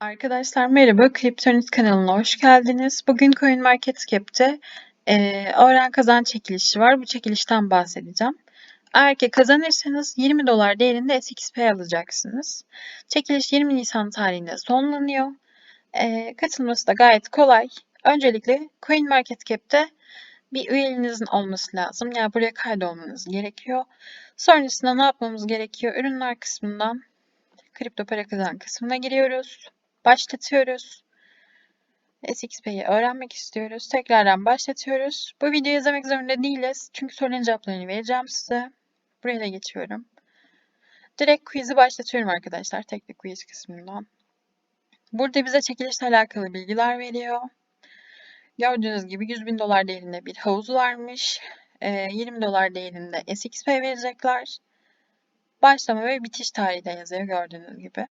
Arkadaşlar merhaba, Kriptonit kanalına hoş geldiniz. Bugün CoinMarketCap'te eee öğren kazan çekilişi var. Bu çekilişten bahsedeceğim. Eğer ki kazanırsanız 20 dolar değerinde SXP alacaksınız. Çekiliş 20 Nisan tarihinde sonlanıyor. Eee, katılması da gayet kolay. Öncelikle CoinMarketCap'te bir üyeliğinizin olması lazım. Yani buraya kaydolmanız gerekiyor. Sonrasında ne yapmamız gerekiyor? Ürünler kısmından kripto para kazan kısmına giriyoruz başlatıyoruz. SXP'yi öğrenmek istiyoruz. Tekrardan başlatıyoruz. Bu videoyu izlemek zorunda değiliz. Çünkü sorunun cevaplarını vereceğim size. Buraya da geçiyorum. Direkt quiz'i başlatıyorum arkadaşlar. Tek bir quiz kısmından. Burada bize çekilişle alakalı bilgiler veriyor. Gördüğünüz gibi 100 bin dolar değerinde bir havuz varmış. 20 dolar değerinde SXP verecekler. Başlama ve bitiş tarihi de yazıyor gördüğünüz gibi.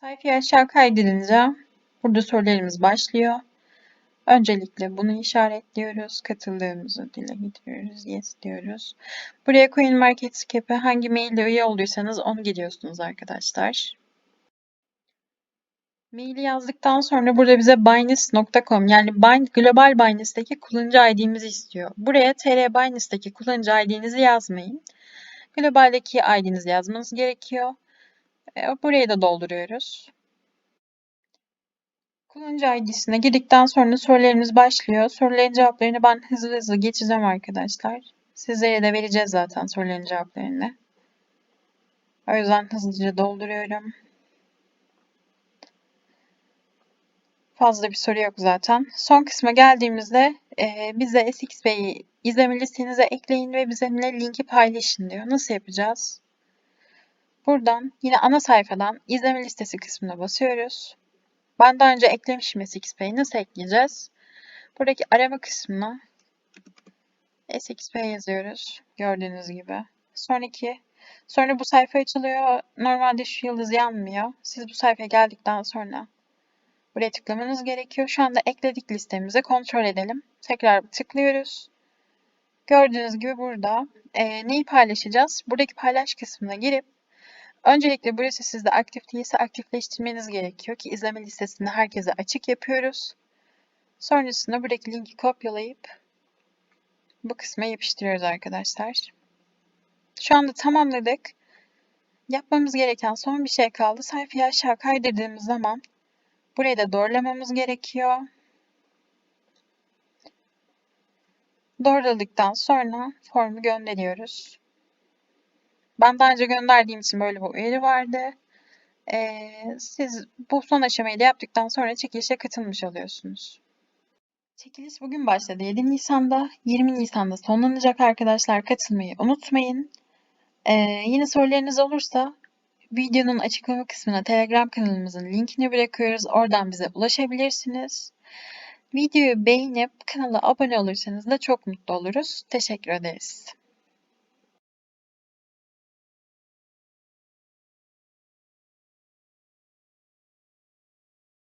Sayfayı aşağı kaydedince burada sorularımız başlıyor. Öncelikle bunu işaretliyoruz. Katıldığımızı dile getiriyoruz. Yes diyoruz. Buraya CoinMarketCap'e hangi maille üye olduysanız onu giriyorsunuz arkadaşlar. Maili yazdıktan sonra burada bize Binance.com yani Global Binance'deki kullanıcı ID'mizi istiyor. Buraya TR Binance'deki kullanıcı ID'nizi yazmayın. Global'deki ID'nizi yazmanız gerekiyor. E, burayı da dolduruyoruz. Kullanıcı ID'sine girdikten sonra sorularımız başlıyor. Soruların cevaplarını ben hızlı hızlı geçeceğim arkadaşlar. Sizlere de vereceğiz zaten soruların cevaplarını. O yüzden hızlıca dolduruyorum. Fazla bir soru yok zaten. Son kısma geldiğimizde e, bize SXP'yi izleme listenize ekleyin ve bizimle linki paylaşın diyor. Nasıl yapacağız? Buradan yine ana sayfadan izleme listesi kısmına basıyoruz. Ben daha önce eklemişim SXP'yi. Nasıl ekleyeceğiz? Buradaki arama kısmına SXP yazıyoruz. Gördüğünüz gibi. Sonraki sonra bu sayfa açılıyor. Normalde şu yıldız yanmıyor. Siz bu sayfaya geldikten sonra buraya tıklamanız gerekiyor. Şu anda ekledik listemizi. Kontrol edelim. Tekrar tıklıyoruz. Gördüğünüz gibi burada e, neyi paylaşacağız? Buradaki paylaş kısmına girip Öncelikle burası sizde aktif değilse aktifleştirmeniz gerekiyor ki izleme listesinde herkese açık yapıyoruz. Sonrasında buradaki linki kopyalayıp bu kısma yapıştırıyoruz arkadaşlar. Şu anda tamamladık. Yapmamız gereken son bir şey kaldı. Sayfayı aşağı kaydırdığımız zaman burayı da doğrulamamız gerekiyor. Doğruladıktan sonra formu gönderiyoruz. Ben daha önce gönderdiğim için böyle bir uyarı vardı. Ee, siz bu son aşamayı da yaptıktan sonra çekilişe katılmış oluyorsunuz. Çekiliş bugün başladı. 7 Nisan'da, 20 Nisan'da sonlanacak arkadaşlar. Katılmayı unutmayın. Ee, yine sorularınız olursa videonun açıklama kısmına Telegram kanalımızın linkini bırakıyoruz. Oradan bize ulaşabilirsiniz. Videoyu beğenip kanala abone olursanız da çok mutlu oluruz. Teşekkür ederiz.